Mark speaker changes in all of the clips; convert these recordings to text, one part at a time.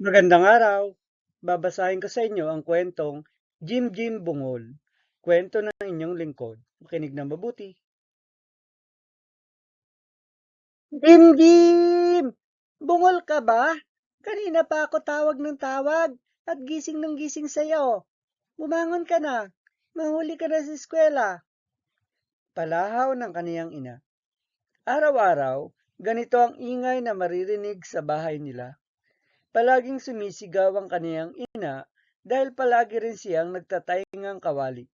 Speaker 1: Magandang araw! Babasahin ko sa inyo ang kwentong Jim Jim Bungol. Kwento ng inyong lingkod. Makinig ng mabuti. Jim Jim! Bungol ka ba? Kanina pa ako tawag ng tawag at gising ng gising sa'yo. Bumangon ka na. Mahuli ka na sa eskwela. Palahaw ng kaniyang ina. Araw-araw, ganito ang ingay na maririnig sa bahay nila. Palaging sumisigaw ang kaniyang ina dahil palagi rin siyang nagtataingang kawali.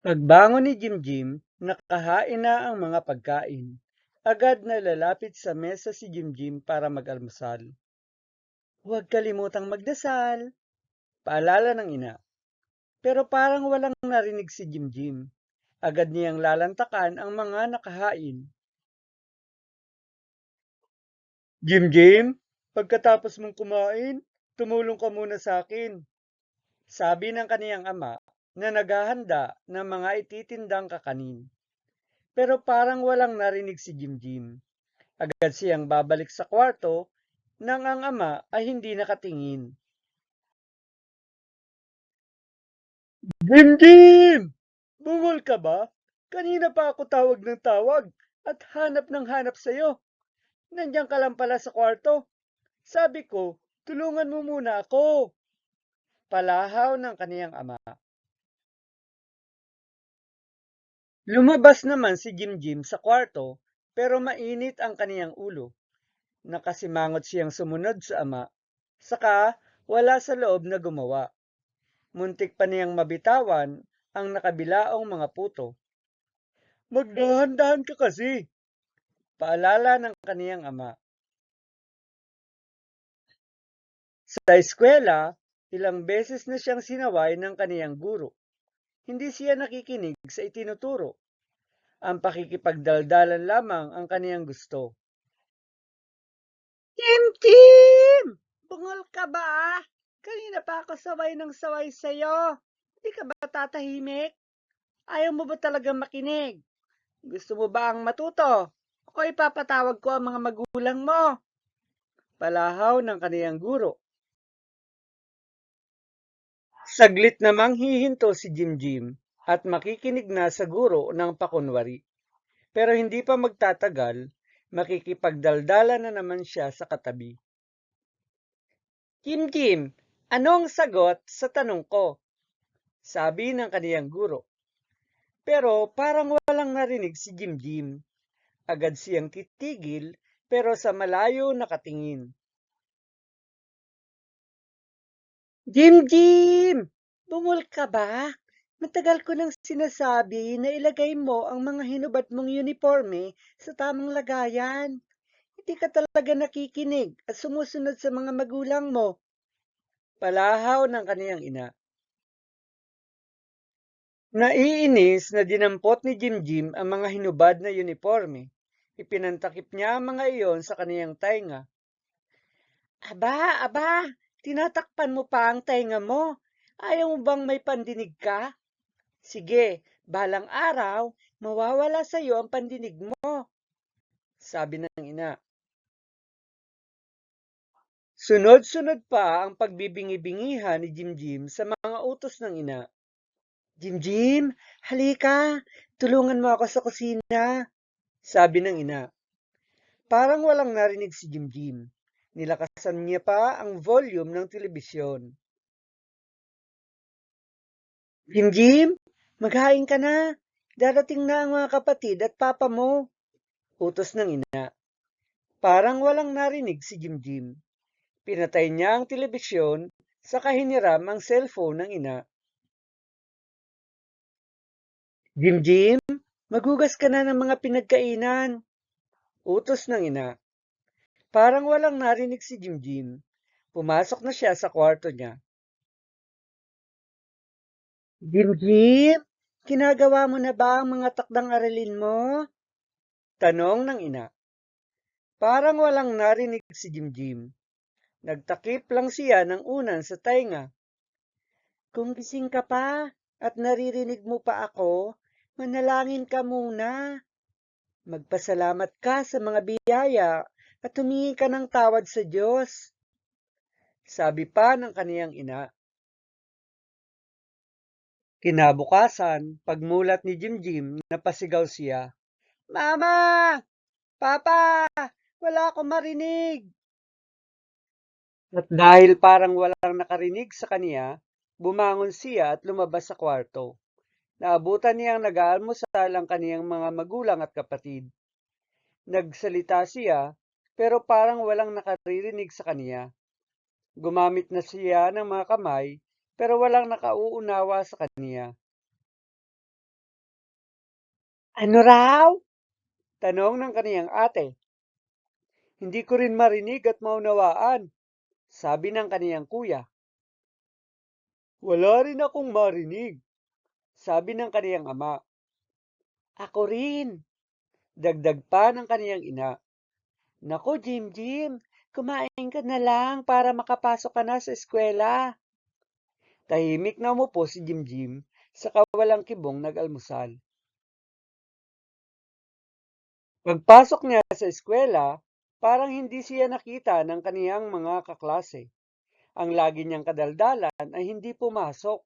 Speaker 1: Pagbangon ni Jim Jim, nakahain na ang mga pagkain. Agad na lalapit sa mesa si Jim Jim para mag-almusal. Huwag kalimutang magdasal, paalala ng ina. Pero parang walang narinig si Jim Jim. Agad niyang lalantakan ang mga nakahain. Jim Jim, pagkatapos mong kumain, tumulong ka muna sa akin. Sabi ng kaniyang ama na naghahanda ng mga ititindang kakanin. Pero parang walang narinig si Jim Jim. Agad siyang babalik sa kwarto nang ang ama ay hindi nakatingin. Jim Jim! Bungol ka ba? Kanina pa ako tawag ng tawag at hanap ng hanap sa'yo. Nandiyan ka lang pala sa kwarto. Sabi ko, tulungan mo muna ako. Palahaw ng kaniyang ama. Lumabas naman si Jim Jim sa kwarto pero mainit ang kaniyang ulo. Nakasimangot siyang sumunod sa ama. Saka wala sa loob na gumawa. Muntik pa niyang mabitawan ang nakabilaong mga puto. Magdahan-dahan ka kasi, paalala ng kaniyang ama. Sa eskwela, ilang beses na siyang sinaway ng kaniyang guro. Hindi siya nakikinig sa itinuturo. Ang pakikipagdaldalan lamang ang kaniyang gusto. Tim Tim! Bungol ka ba? Kanina pa ako saway ng saway sa'yo. Hindi ka ba tatahimik? Ayaw mo ba talaga makinig? Gusto mo ba ang matuto? O ipapatawag ko ang mga magulang mo? Palahaw ng kaniyang guro. Saglit namang hihinto si Jim Jim at makikinig na sa guro ng pakunwari. Pero hindi pa magtatagal, makikipagdaldala na naman siya sa katabi. Jim Jim, anong sagot sa tanong ko? Sabi ng kaniyang guro. Pero parang walang narinig si Jim Jim. Agad siyang titigil pero sa malayo nakatingin. Jim Jim! Bungol ka ba? Matagal ko nang sinasabi na ilagay mo ang mga hinubad mong uniforme sa tamang lagayan. Hindi ka talaga nakikinig at sumusunod sa mga magulang mo. Palahaw ng kaniyang ina. Naiinis na dinampot ni Jim Jim ang mga hinubad na uniforme. Ipinantakip niya ang mga iyon sa kaniyang tainga. Aba, aba, tinatakpan mo pa ang tainga mo. Ayaw mo bang may pandinig ka? Sige, balang araw, mawawala sa iyo ang pandinig mo. Sabi ng ina. Sunod-sunod pa ang pagbibingi-bingihan ni Jim Jim sa mga utos ng ina. Jim Jim, halika, tulungan mo ako sa kusina, sabi ng ina. Parang walang narinig si Jim Jim. Nilakasan niya pa ang volume ng telebisyon. Jim Jim, maghain ka na. Darating na ang mga kapatid at papa mo. Utos ng ina. Parang walang narinig si Jim Jim. Pinatay niya ang telebisyon sa kahiniram ang cellphone ng ina. Jim Jim, magugas ka na ng mga pinagkainan. Utos ng ina. Parang walang narinig si Jim Jim. Pumasok na siya sa kwarto niya. Jim Jim, ginagawa mo na ba ang mga takdang aralin mo? Tanong ng ina. Parang walang narinig si Jim Jim. Nagtakip lang siya ng unan sa tainga. Kung gising ka pa at naririnig mo pa ako, manalangin ka muna. Magpasalamat ka sa mga biyaya at humingi ka ng tawad sa Diyos. Sabi pa ng kaniyang ina. Kinabukasan, pagmulat ni Jimjim, napasigaw siya. Mama! Papa! Wala akong marinig! At dahil parang walang nakarinig sa kaniya, bumangon siya at lumabas sa kwarto. Naabutan niyang nag-aalmusal ang kaniyang mga magulang at kapatid. Nagsalita siya, pero parang walang nakaririnig sa kaniya. Gumamit na siya ng mga kamay, pero walang nakauunawa sa kaniya. Ano raw? Tanong ng kaniyang ate. Hindi ko rin marinig at maunawaan, sabi ng kaniyang kuya. Wala rin akong marinig, sabi ng kaniyang ama. Ako rin, dagdag pa ng kaniyang ina. Nako, Jim Jim, kumain ka na lang para makapasok ka na sa eskwela. Tahimik na umupo si Jim Jim sa kawalang kibong nag-almusal. Pagpasok niya sa eskwela, parang hindi siya nakita ng kaniyang mga kaklase. Ang lagi niyang kadaldalan ay hindi pumasok,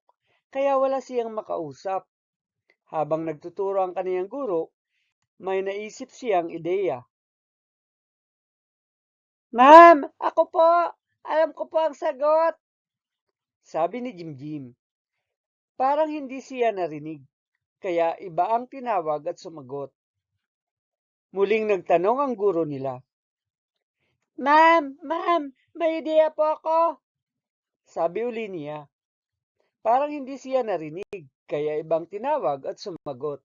Speaker 1: kaya wala siyang makausap. Habang nagtuturo ang kaniyang guro, may naisip siyang ideya. Ma'am, ako po! Alam ko po ang sagot! Sabi ni Jimjim. Parang hindi siya narinig, kaya iba ang tinawag at sumagot. Muling nagtanong ang guro nila. Ma'am, ma'am, may ideya po ako. Sabi uli niya. Parang hindi siya narinig, kaya ibang tinawag at sumagot.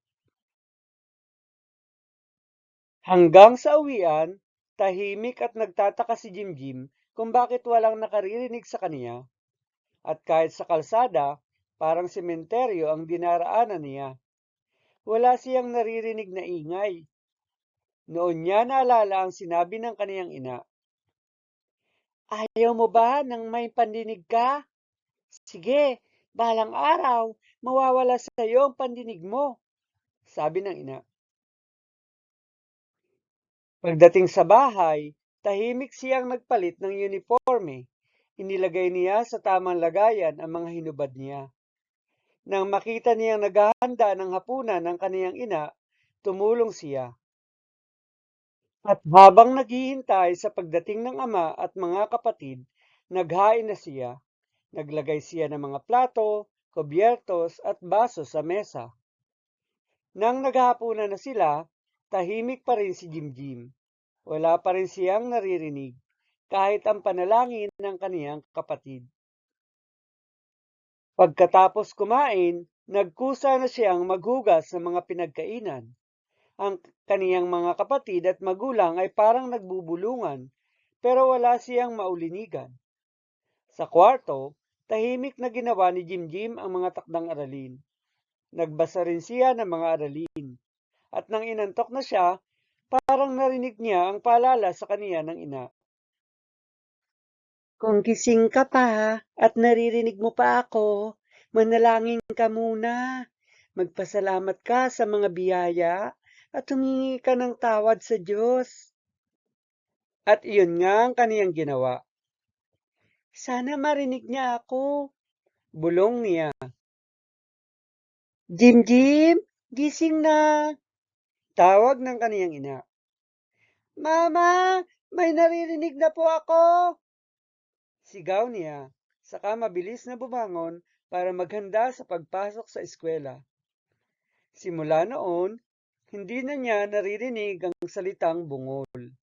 Speaker 1: Hanggang sa uwian, tahimik at nagtataka si Jimjim kung bakit walang nakaririnig sa kaniya. At kahit sa kalsada, parang sementeryo ang dinaraanan niya. Wala siyang naririnig na ingay. Noon niya naalala ang sinabi ng kaniyang ina. Ayaw mo ba nang may pandinig ka? Sige, balang araw, mawawala sa iyo ang pandinig mo, sabi ng ina. Pagdating sa bahay, tahimik siyang nagpalit ng uniforme. Inilagay niya sa tamang lagayan ang mga hinubad niya. Nang makita niyang naghahanda ng hapunan ng kaniyang ina, tumulong siya. At habang naghihintay sa pagdating ng ama at mga kapatid, naghain na siya. Naglagay siya ng mga plato, kubyertos at baso sa mesa. Nang naghahapunan na sila, tahimik pa rin si Jimjim. Wala pa rin siyang naririnig, kahit ang panalangin ng kaniyang kapatid. Pagkatapos kumain, nagkusa na siyang maghugas ng mga pinagkainan. Ang kaniyang mga kapatid at magulang ay parang nagbubulungan, pero wala siyang maulinigan. Sa kwarto, tahimik na ginawa ni Jimjim ang mga takdang aralin. Nagbasa rin siya ng mga aralin. At nang inantok na siya, parang narinig niya ang paalala sa kaniya ng ina. Kung gising ka pa at naririnig mo pa ako, manalangin ka muna. Magpasalamat ka sa mga biyaya at humingi ka ng tawad sa Diyos. At iyon nga ang kaniyang ginawa. Sana marinig niya ako. Bulong niya. Jim Jim, gising na. Tawag ng kaniyang ina. Mama, may naririnig na po ako. Sigaw niya, saka mabilis na bumangon para maghanda sa pagpasok sa eskwela. Simula noon, hindi na niya naririnig ang salitang bungol.